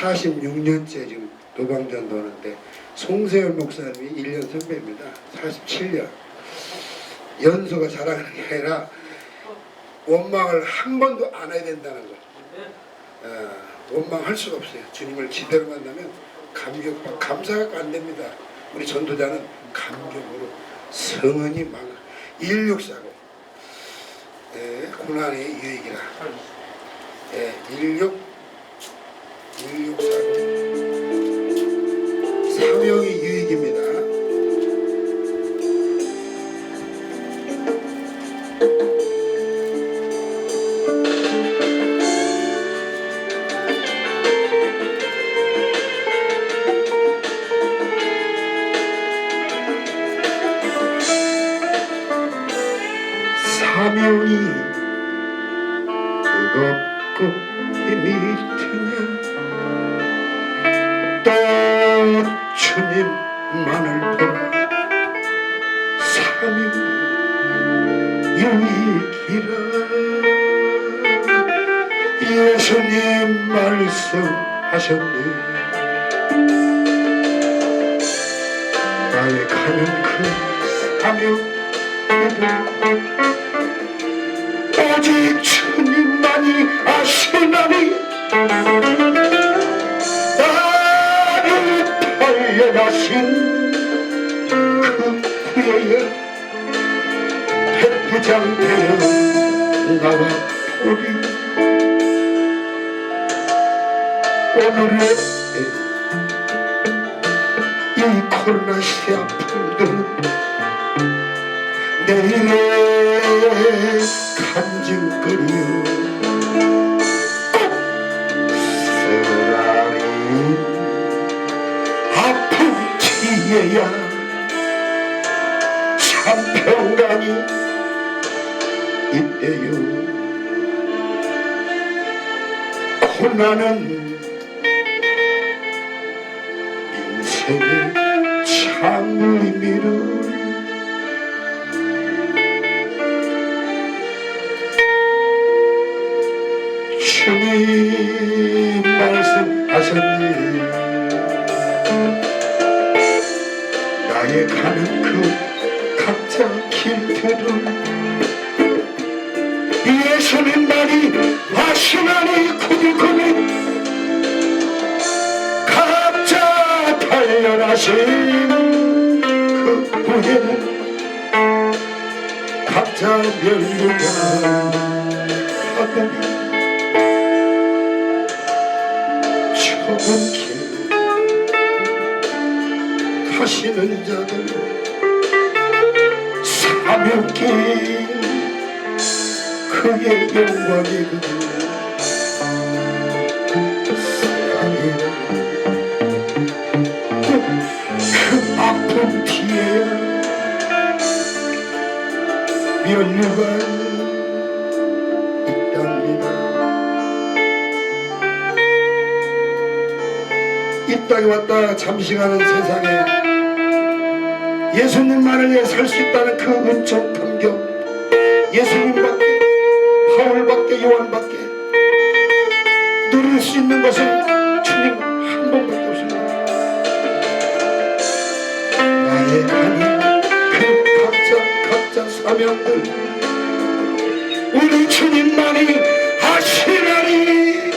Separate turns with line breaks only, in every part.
46년째 지금 도방전 도는데 송세열 목사님이 1년 선배입니다. 47년. 연소가 자랑하는 게 아니라 원망을 한 번도 안 해야 된다는 거. 어, 원망할 수가 없어요. 주님을 지대로 만나면 감격, 감사가 안 됩니다. 우리 전도자는 감격으로 성은이 많아. 1640. 예, 고난의 유익이라. 예, 16, 1640. 사명의 유익입니다. 사명이 뜨겁고 힘이 만을 사명 유익이라 예수님 말씀하셨네. 나의 가는 그 사명 오직 주님만이 아시나니 벌려나신 그 후에 백부장 되어 나와 우리 오늘의 이 코로나 시대 아픔들은 내일의 간증거리요 뒤에야. 참 평강이 있대요. 고난은 인생의 참 의미를 가는 그 각자 길들을 예수님만이 하시나니 구두구니 각자 단련하신 그 후에는 각자 멸류관 하더니 좁은 자들 사명길 그의 영광이거든 면류관 있답니다. 이 땅에 왔다 잠시 가는 세상에 예수님만을 위해 살 수 있다는 그 은총 감격 예수님밖에 바울밖에 요한밖에 누릴 수 있는 것은 주님 한 번밖에 없습니다. 나의 가는 그 각자 각자 사명들 우리 주님만이 하시나니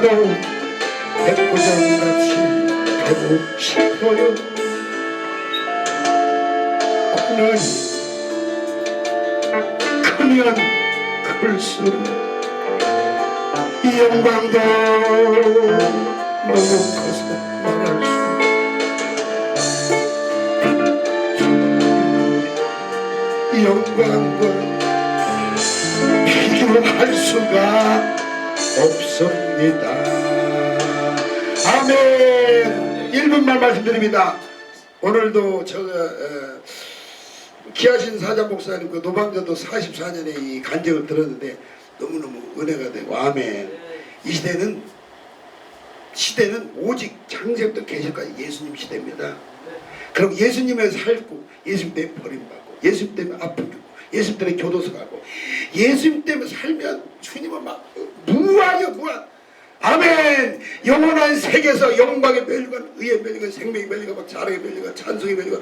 나도 백부장같이 되고 싶어요. 고난이 크면 클수록 이 영광도 너무 커서 말할 수 영광과 비교할 수가 없습니다. 아멘. 1분만 말씀드립니다. 오늘도 저 어, 기하신 사장 목사님 그 노방전도 44년의 이 간증을 들었는데 너무너무 은혜가 되고 아멘. 이 시대는 시대는 오직 창세부터 계시까지 예수님 시대입니다. 그리고 예수님을 살고 예수님 때문에 버림받고 예수님 때문에 아프고 예수님 때문에 교도소 가고 예수님 때문에 살면 주님은 막 무한이요 무한 아멘. 영원한 세계에서 영광의 멸류관 의의 멸류관 생명의 멸류관 막 자랑의 멸류관 찬송의 멸류관.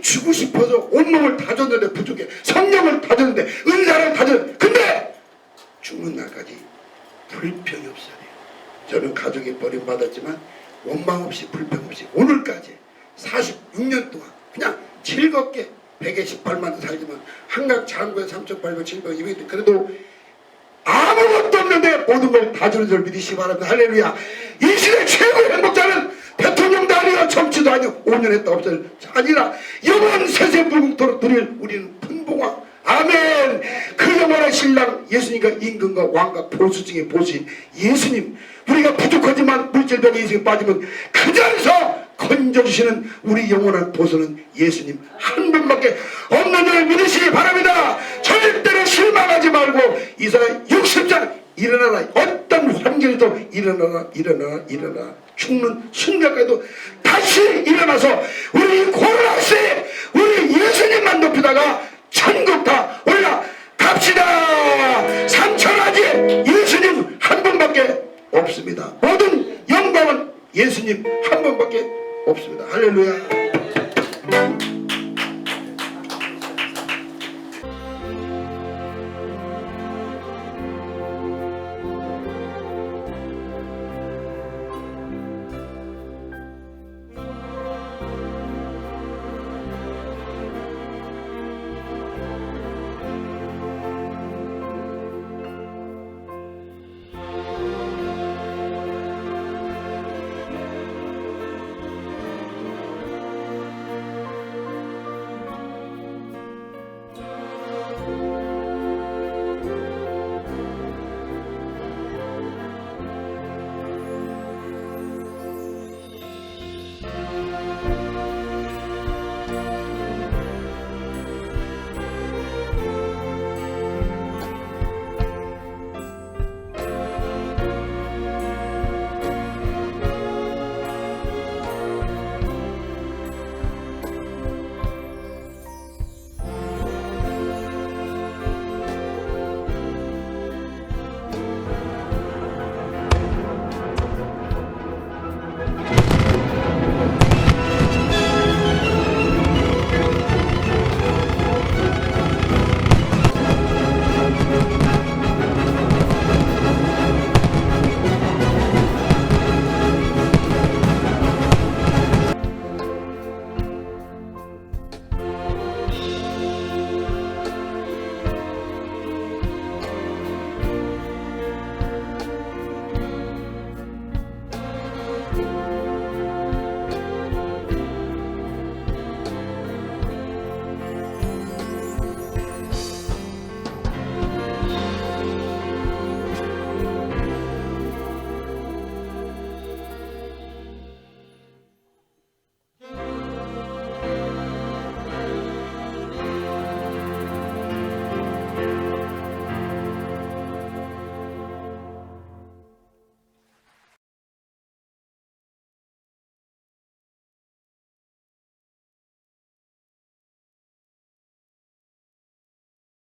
주고 싶어서 온몸을 다 줬는데 부족해. 성령을 다 줬는데 은사를 다 줬는데 근데 죽는 날까지 불평이 없어야 돼요. 저는 가족이 버림받았지만 원망 없이 불평 없이 오늘까지 46년 동안 그냥 즐겁게 118만 살지만 한강 장구에 3,800, 700, 200 그래도 아무것도 없는데 모든 걸 다 주는 줄 믿으시기 바랍니다. 할렐루야. 이 시대 최고의 행복자는 대통령도 아니고 정치도 아니고 5년 했다 없을 아니라 영원 세세 불국토로 누릴 우리는 분봉왕 아멘 그 영원한 신랑 예수님과 임금과 왕과 보수 중에 보수인 예수님 우리가 부족하지만 물질병에 인생에 빠지면 그 자리에서 건져주시는 우리 영원한 보수는 예수님 한 분밖에 없는 줄 믿으시기 바랍니다. 절대로 실망하지 말고 이사야 60장 일어나라. 어떤 환경에도 일어나라 일어나라 일어나라 죽는 순간까지도 다시 일어나서 우리 코로 없습니다